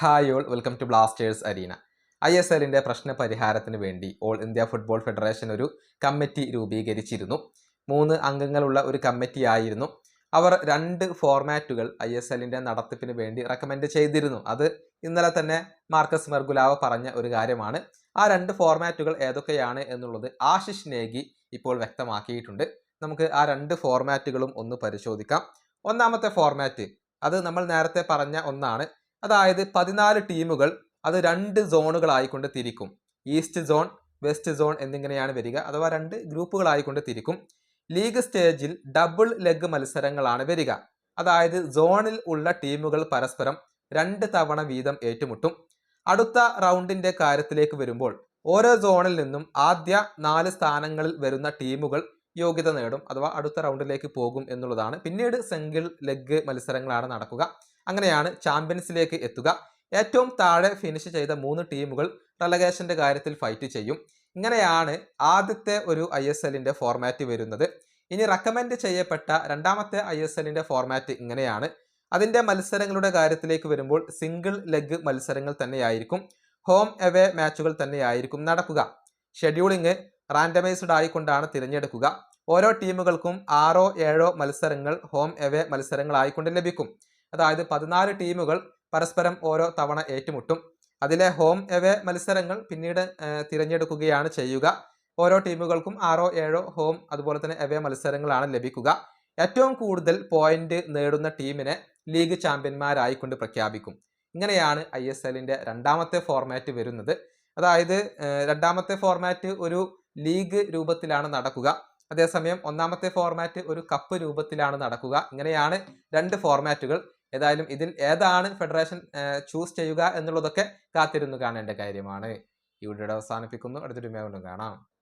Hi all welcome to Blasters arena I S എല്ലിന്റെ പ്രശ്ന പരിഹാരത്തിന് വേണ്ടി ഓൾ ഇന്ത്യ ഫുട്ബോൾ ഫെഡറേഷൻ ഒരു കമ്മിറ്റി രൂപീകരിച്ചിരുന്നു. മൂന്ന് അംഗങ്ങളുള്ള ഒരു കമ്മിറ്റി ആയിരുന്നു അവർ രണ്ട് ഫോർമാറ്റുകൾ ഐ എസ് എല്ലിന്റെ നടത്തിപ്പിന് വേണ്ടി റെക്കമെൻഡ് ചെയ്തിരുന്നു. അത് ഇന്നലെ തന്നെ മാർക്കസ് മെർഗുലാവ പറഞ്ഞ ഒരു കാര്യമാണ്. ആ രണ്ട് ഫോർമാറ്റുകൾ ഏതൊക്കെയാണ് എന്നുള്ളത് ആശിഷ് നേഗി ഇപ്പോൾ വ്യക്തമാക്കിയിട്ടുണ്ട്. നമുക്ക് ആ രണ്ട് ഫോർമാറ്റുകളും ഒന്ന് പരിശോധിക്കാം. ഒന്നാമത്തെ ഫോർമാറ്റ് അത് നമ്മൾ നേരത്തെ പറഞ്ഞ ഒന്നാണ്. അതായത് പതിനാല് ടീമുകൾ അത് രണ്ട് സോണുകളായിക്കൊണ്ട് തിരിക്കും. ഈസ്റ്റ് സോൺ വെസ്റ്റ് സോൺ എന്നിങ്ങനെയാണ് വരിക. അഥവാ രണ്ട് ഗ്രൂപ്പുകളായിക്കൊണ്ട് തിരിക്കും. ലീഗ് സ്റ്റേജിൽ ഡബിൾ ലെഗ് മത്സരങ്ങളാണ് വരിക. അതായത് സോണിൽ ഉള്ള ടീമുകൾ പരസ്പരം രണ്ട് തവണ വീതം ഏറ്റുമുട്ടും. അടുത്ത റൗണ്ടിന്റെ കാര്യത്തിലേക്ക് വരുമ്പോൾ ഓരോ സോണിൽ നിന്നും ആദ്യ നാല് സ്ഥാനങ്ങളിൽ വരുന്ന ടീമുകൾ യോഗ്യത നേടും. അഥവാ അടുത്ത റൗണ്ടിലേക്ക് പോകും എന്നുള്ളതാണ്. പിന്നീട് സിംഗിൾ ലെഗ് മത്സരങ്ങളാണ് നടക്കുക. അങ്ങനെയാണ് ചാമ്പ്യൻസിലേക്ക് എത്തുക. ഏറ്റവും താഴെ ഫിനിഷ് ചെയ്ത മൂന്ന് ടീമുകൾ റലഗേഷന്റെ കാര്യത്തിൽ ഫൈറ്റ് ചെയ്യും. ഇങ്ങനെയാണ് ആദ്യത്തെ ഒരു ഐ എസ് എല്ലിന്റെ ഫോർമാറ്റ് വരുന്നത്. ഇനി റെക്കമെൻഡ് ചെയ്യപ്പെട്ട രണ്ടാമത്തെ ഐ എസ് എല്ലിന്റെ ഫോർമാറ്റ് ഇങ്ങനെയാണ്. അതിന്റെ മത്സരങ്ങളുടെ കാര്യത്തിലേക്ക് വരുമ്പോൾ സിംഗിൾ ലെഗ് മത്സരങ്ങൾ തന്നെയായിരിക്കും. ഹോം എവേ മാച്ചുകൾ തന്നെയായിരിക്കും നടക്കുക. ഷെഡ്യൂളിംഗ് റാൻഡമൈസ്ഡ് ആയിക്കൊണ്ടാണ് തിരഞ്ഞെടുക്കുക. ഓരോ ടീമുകൾക്കും ആറോ ഏഴോ മത്സരങ്ങൾ ഹോം എവേ മത്സരങ്ങളായിക്കൊണ്ട് ലഭിക്കും. അതായത് പതിനാല് ടീമുകൾ പരസ്പരം ഓരോ തവണ ഏറ്റുമുട്ടും. അതിലെ ഹോം എവേ മത്സരങ്ങൾ പിന്നീട് തിരഞ്ഞെടുക്കുകയാണ് ചെയ്യുക. ഓരോ ടീമുകൾക്കും ആറോ ഏഴോ ഹോം അതുപോലെ തന്നെ എവേ മത്സരങ്ങളാണ് ലഭിക്കുക. ഏറ്റവും കൂടുതൽ പോയിന്റ് നേടുന്ന ടീമിനെ ലീഗ് ചാമ്പ്യന്മാരായിക്കൊണ്ട് പ്രഖ്യാപിക്കും. ഇങ്ങനെയാണ് ഐ എസ് എല്ലിന്റെ രണ്ടാമത്തെ ഫോർമാറ്റ് വരുന്നത്. അതായത് രണ്ടാമത്തെ ഫോർമാറ്റ് ഒരു ലീഗ് രൂപത്തിലാണ് നടക്കുക. അതേസമയം ഒന്നാമത്തെ ഫോർമാറ്റ് ഒരു കപ്പ് രൂപത്തിലാണ് നടക്കുക. ഇങ്ങനെയാണ് രണ്ട് ഫോർമാറ്റുകൾ ഏതായാലും ഇതിൽ ഏതാണ് ഫെഡറേഷൻ ചൂസ് ചെയ്യുക എന്നുള്ളതൊക്കെ കാത്തിരുന്നു കാണേണ്ട കാര്യമാണ്. ഈ വീഡിയോയുടെ അവസാനിപ്പിക്കുന്നു. അടുത്തൊരു മേഖല കാണാം.